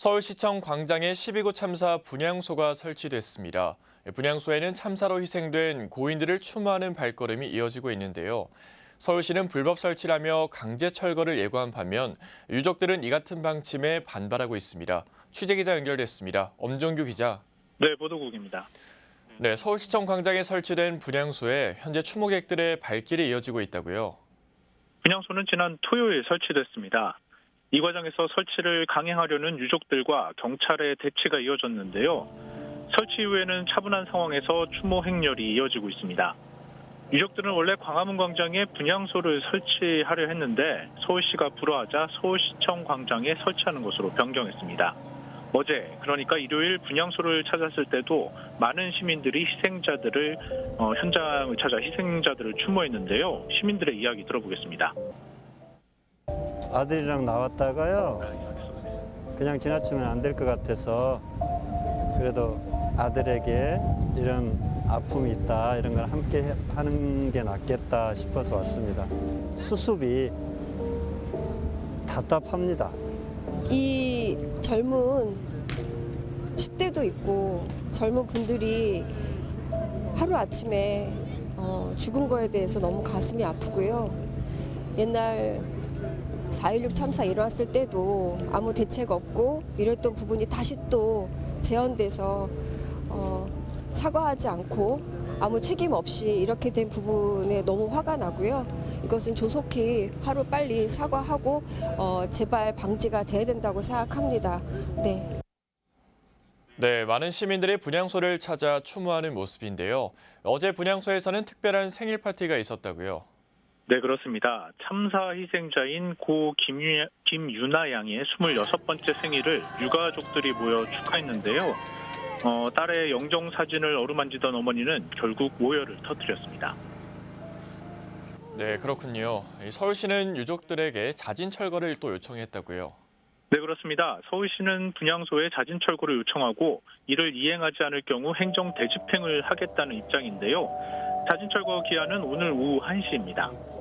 서울시청 광장에 12구 참사 분향소가 설치됐습니다. 분향소에는 참사로 희생된 고인들을 추모하는 발걸음이 이어지고 있는데요. 서울시는 불법 설치라며 강제 철거를 예고한 반면 유족들은 이 같은 방침에 반발하고 있습니다. 취재 기자 연결됐습니다. 엄정규 기자. 네, 보도국입니다. 네, 서울시청 광장에 설치된 분향소에 현재 추모객들의 발길이 이어지고 있다고요. 분향소는 지난 토요일 설치됐습니다. 이 과정에서 설치를 강행하려는 유족들과 경찰의 대치가 이어졌는데요. 설치 이후에는 차분한 상황에서 추모 행렬이 이어지고 있습니다. 유족들은 원래 광화문 광장에 분향소를 설치하려 했는데 서울시가 불허하자 서울시청 광장에 설치하는 것으로 변경했습니다. 어제 그러니까 일요일 분향소를 찾았을 때도 많은 시민들이 희생자들을 어, 현장을 찾아 희생자들을 추모했는데요. 시민들의 이야기 들어보겠습니다. 아들이랑 나왔다가요. 그냥 지나치면 안 될 것 같아서 그래도 아들에게 이런 아픔이 있다 이런 걸 함께 해- 하는 게 낫겠다 싶어서 왔습니다. 수습이 답답합니다. 이 젊은 10대도 있고 젊은 분들이 하루아침에 어, 죽은 거에 대해서 너무 가슴이 아프고요. 옛날 4.16 참사 일어났을 때도 아무 대책 없고 이랬던 부분이 다시 또 재현돼서 어, 사과하지 않고 아무 책임 없이 이렇게 된 부분에 너무 화가 나고요. 이것은 조속히 하루 빨리 사과하고 어, 재발 방지가 돼야 된다고 생각합니다. 네. 네, 많은 시민들이 분향소를 찾아 추모하는 모습인데요. 어제 분향소에서는 특별한 생일 파티가 있었다고요. 네, 그렇습니다. 참사 희생자인 고 김유, 김유나 양의 26번째 생일을 유가족들이 모여 축하했는데요. 어, 딸의 영정 사진을 어루만지던 어머니는 결국 오열을 터뜨렸습니다. 네, 그렇군요. 이 서울시는 유족들에게 자진 철거를 또 요청했다고요. 네, 그렇습니다. 서울시는 분향소에 자진 철거를 요청하고 이를 이행하지 않을 경우 행정 대집행을 하겠다는 입장인데요. 자진 철거 기한은 오늘 오후 1시입니다.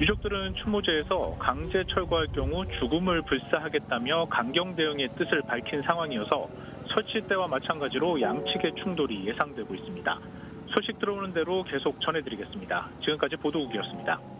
유족들은 추모제에서 강제 철거할 경우 죽음을 불사하겠다며 강경 대응의 뜻을 밝힌 상황이어서 설치 때와 마찬가지로 양측의 충돌이 예상되고 있습니다. 소식 들어오는 대로 계속 전해드리겠습니다. 지금까지 보도국이었습니다.